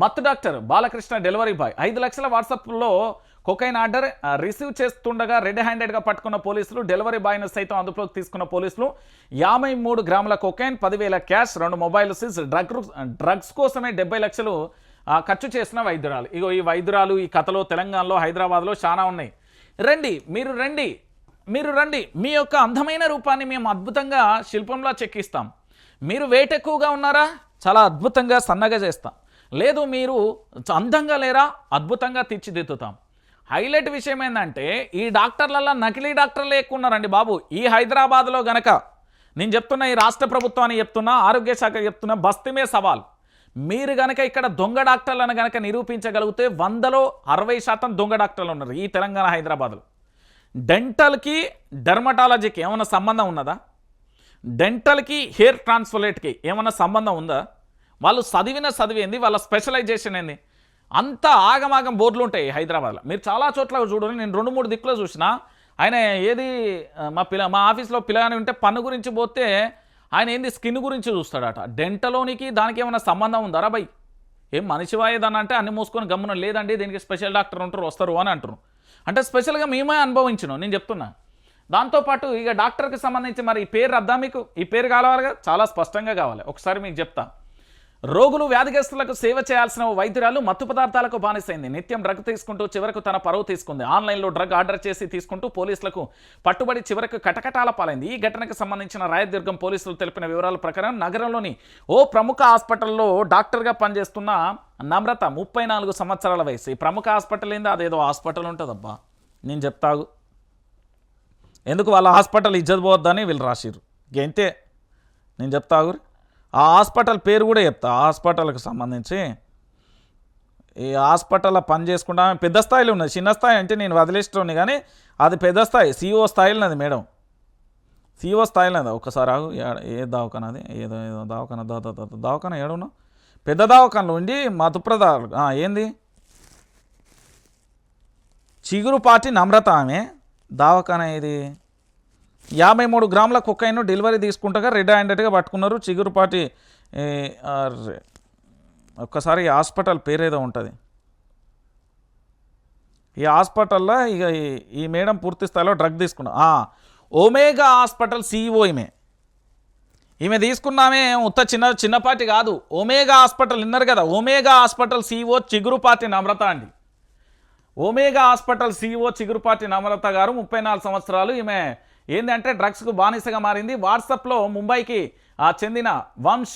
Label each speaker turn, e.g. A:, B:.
A: మత్తు doctor Balakrishna delivery boy. ఐదు లక్షల వాట్సాప్లో కొకైన్ ఆర్డర్ రిసీవ్ చేస్తుండగా రెడ్ హ్యాండెడ్గా పట్టుకున్న పోలీసులు డెలివరీ బాయ్ను సైతం అదుపులోకి తీసుకున్న పోలీసులు యాభై మూడు గ్రాముల కొకైన్ పదివేల క్యాష్ రెండు మొబైల్ సీజ్ డ్రగ్ డ్రగ్స్ కోసమే డెబ్బై లక్షలు ఖర్చు చేసిన వైద్యురాలు. ఇగో ఈ వైద్యురాలు ఈ కథలో తెలంగాణలో హైదరాబాద్లో చాలా ఉన్నాయి. రండి మీరు రండి మీరు రండి. మీ యొక్క అందమైన రూపాన్ని మేము అద్భుతంగా శిల్పంలో చెక్కిస్తాం. మీరు వెయిట్ ఎక్కువగా ఉన్నారా? చాలా అద్భుతంగా సన్నగా చేస్తాం. లేదు మీరు అందంగా లేరా? అద్భుతంగా తీర్చిదిద్దుతాం. హైలైట్ విషయం ఏంటంటే ఈ డాక్టర్లలో నకిలీ డాక్టర్లు ఎక్కువ ఉన్నారండి బాబు. ఈ హైదరాబాద్లో గనక నేను చెప్తున్నా ఈ రాష్ట్ర ప్రభుత్వాన్ని చెప్తున్నా ఆరోగ్య శాఖ చెప్తున్నా బస్తిమే సవాల్. మీరు గనక ఇక్కడ దొంగ డాక్టర్లను గనక నిరూపించగలిగితే వందలో అరవై శాతం దొంగ డాక్టర్లు ఉన్నారు ఈ తెలంగాణ హైదరాబాద్లో. డెంటల్కి డెర్మటాలజీకి ఏమైనా సంబంధం ఉన్నదా? డెంటల్కి హెయిర్ ట్రాన్స్ఫలేట్కి ఏమైనా సంబంధం ఉందా? వాళ్ళు చదివిన చదివింది వాళ్ళ స్పెషలైజేషన్ ఏంది? అంత ఆగమాగం బోర్డులు ఉంటాయి హైదరాబాద్లో. మీరు చాలా చోట్ల చూడండి నేను రెండు మూడు దిక్కులో చూసిన ఆయన ఏది మా పిల్ల మా ఆఫీస్లో పిల్లగాని ఉంటే పన్ను గురించి పోతే ఆయన ఏంది స్కిన్ గురించి చూస్తాడట. డెంటలోనికి దానికి ఏమైనా సంబంధం ఉందారా బై ఏం మనిషి వాయేదని అంటే అన్ని మూసుకొని గమ్మున లేదండి దీనికి స్పెషల్ డాక్టర్ ఉంటారు వస్తారు అని అంటారు అంటే స్పెషల్గా మేమే అనుభవించను నేను చెప్తున్నా. దాంతోపాటు ఇక డాక్టర్కి సంబంధించి మరి ఈ పేరు రద్దా మీకు? ఈ పేరు కావాలిగా చాలా స్పష్టంగా కావాలి. ఒకసారి మీకు చెప్తా. రోగులు వ్యాధిగ్రస్తులకు సేవ చేయాల్సిన వైద్యురాలు మత్తు పదార్థాలకు బానిసైంది. నిత్యం డ్రగ్ తీసుకుంటూ చివరకు తన పరువు తీసుకుంది. ఆన్లైన్లో డ్రగ్ ఆర్డర్ చేసి తీసుకుంటూ పోలీసులకు పట్టుబడి చివరకు కటకటాల పాలైంది. ఈ ఘటనకు సంబంధించిన రాయదుర్గం పోలీసులు తెలిపిన వివరాల ప్రకారం నగరంలోని ఓ ప్రముఖ హాస్పిటల్లో డాక్టర్గా పనిచేస్తున్న నమ్రత ముప్పై నాలుగు సంవత్సరాల వయసు. ఈ ప్రముఖ హాస్పిటల్ ఏంది? అదేదో హాస్పిటల్ ఉంటుందబ్బా. నేను చెప్తాగు. ఎందుకు వాళ్ళ హాస్పిటల్ ఇజ్జత్ పోవద్దని వీళ్ళు రాసిరు ఇంతే నేను చెప్తాగురు ఆ హాస్పిటల్ పేరు కూడా చెప్తా హాస్పిటల్కి సంబంధించి. ఈ హాస్పిటల్లో పని చేసుకుంటా ఆమె పెద్ద స్థాయిలో ఉన్నది చిన్న స్థాయి అంటే నేను వదిలేస్తుంది కానీ అది పెద్ద స్థాయి సిఓ స్థాయిలో అది మేడం. సిఓ స్థాయిలో ఒకసారి ఆగు ఏ దవాఖాన అది? ఏదో ఏదో దవాఖాన దా దవాఖాన ఏడున్నా పెద్ద దవాఖానలో ఉండి మధుప్రద ఏంది ఏంది? పార్టీ నమ్రత ఆమె దావఖాన ఇది యాభై మూడు గ్రాముల కుక్కైన్ డెలివరీ తీసుకుంటగా రెడ్ హ్యాండెడ్గా పట్టుకున్నారు. చిగురుపాటి ఒక్కసారి ఈ హాస్పిటల్ పేరేదో ఉంటుంది. ఈ హాస్పిటల్లో ఇక ఈ- మేడం పూర్తి స్థాయిలో డ్రగ్ తీసుకున్నా ఒమేగా హాస్పిటల్ సీఈఓ ఈమె. ఈమె తీసుకున్నామే ఉత్త చిన్న చిన్నపాటి కాదు. ఒమేగా హాస్పిటల్ విన్నారు కదా. Omega hospital CEO Chigurupati Namrata అండి. Omega hospital CEO Chigurupati Namrata గారు ముప్పై నాలుగు సంవత్సరాలు ఈమె ఏంటంటే డ్రగ్స్కు బానిసగా మారింది. వాట్సాప్లో ముంబైకి ఆ చెందిన వంశీ